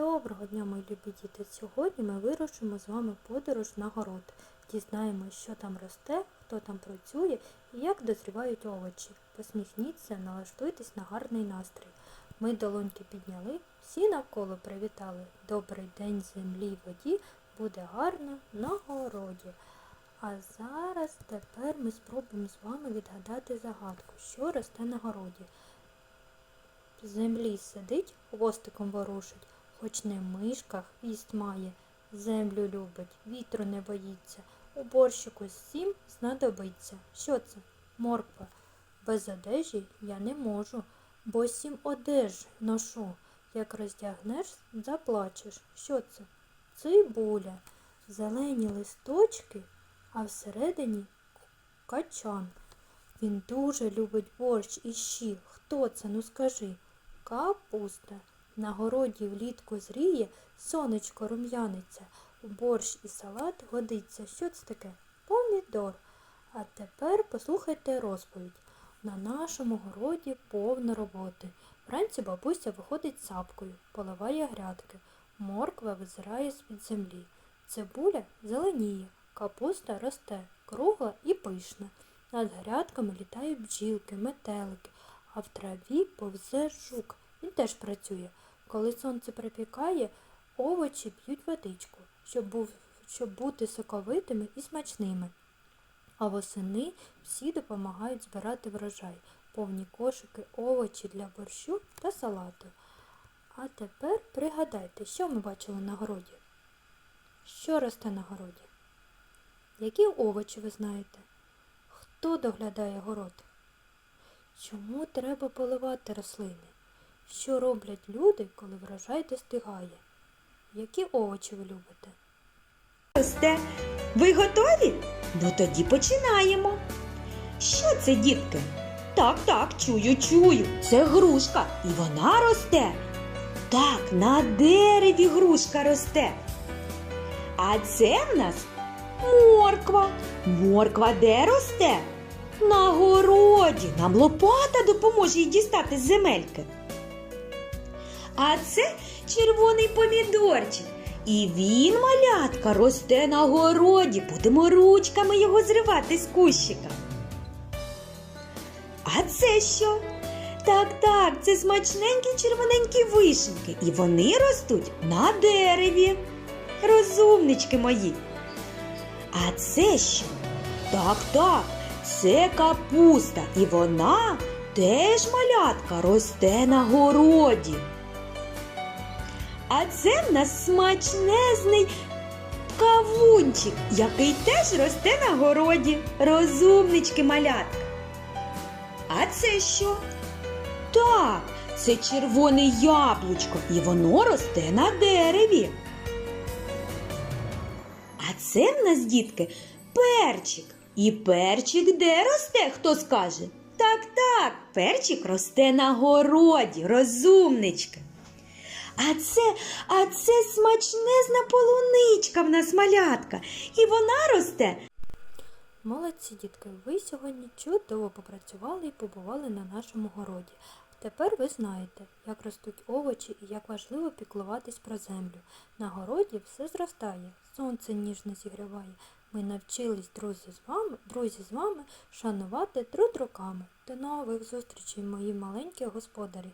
Доброго дня, мої любі діти! Сьогодні ми вирушимо з вами подорож на город. Дізнаємось, що там росте, хто там працює і як дозрівають овочі. Посміхніться, налаштуйтесь на гарний настрій. Ми долоньки підняли, всі навколо привітали. Добрий день землі й воді, буде гарно на городі. А зараз тепер ми спробуємо з вами відгадати загадку, що росте на городі. Землі сидить, хвостиком ворушить, хоч не мишка, хвіст має, землю любить, вітру не боїться, у борщику всім знадобиться. Що це? Морква. Без одежі я не можу, бо сім одеж ношу. Як роздягнеш, заплачеш. Що це? Цибуля. Зелені листочки, а всередині качан. Він дуже любить борщ і щі. Хто це? Ну скажи. Капуста. На городі влітку зріє, сонечко рум'яниться. У борщ і салат годиться. Що це таке? Помідор. А тепер послухайте розповідь. На нашому городі повно роботи. Вранці бабуся виходить сапкою, поливає грядки. Морква визирає з-під землі. Цибуля зеленіє, капуста росте, кругла і пишна. Над грядками літають бджілки, метелики, а в траві повзе жук. Він теж працює. Коли сонце припікає, овочі п'ють водичку, щоб, був, щоб бути соковитими і смачними. А восени всі допомагають збирати врожай, повні кошики, овочі для борщу та салату. А тепер пригадайте, що ми бачили на городі. Що росте на городі? Які овочі ви знаєте? Хто доглядає город? Чому треба поливати рослини? Що роблять люди, коли врожай достигає? Які овочі ви любите? росте. Ви готові? Ну тоді починаємо. Що це, дітки? Так, так, чую, чую. Це грушка, і вона росте. Так, на дереві грушка росте. А це в нас морква. Морква де росте? На городі. Нам лопата допоможе їй дістати з земельки. А це червоний помідорчик. І він, малятка, росте на городі. Будемо ручками його зривати з кущика. А це що? Так, так, це смачненькі червоненькі вишеньки. І вони ростуть на дереві. Розумнички мої. А це що? Так, так, це капуста. І вона теж малятка росте на городі. А це в нас смачнезний кавунчик, який теж росте на городі. Розумнички малятка. А це що? Так, це червоне яблучко, і воно росте на дереві. А це в нас, дітки, перчик. І перчик де росте, хто скаже? Так, так, перчик росте на городі, розумнички. А це, а це смачнезна полуничка в нас малятка. І вона росте. Молодці, дітки, ви сьогодні чудово попрацювали і побували на нашому городі. Тепер ви знаєте, як ростуть овочі і як важливо піклуватись про землю. На городі все зростає, сонце ніжно зігріває. Ми навчились, друзі, з вами, друзі, з вами шанувати труд руками. До нових зустрічей, мої маленькі господарі.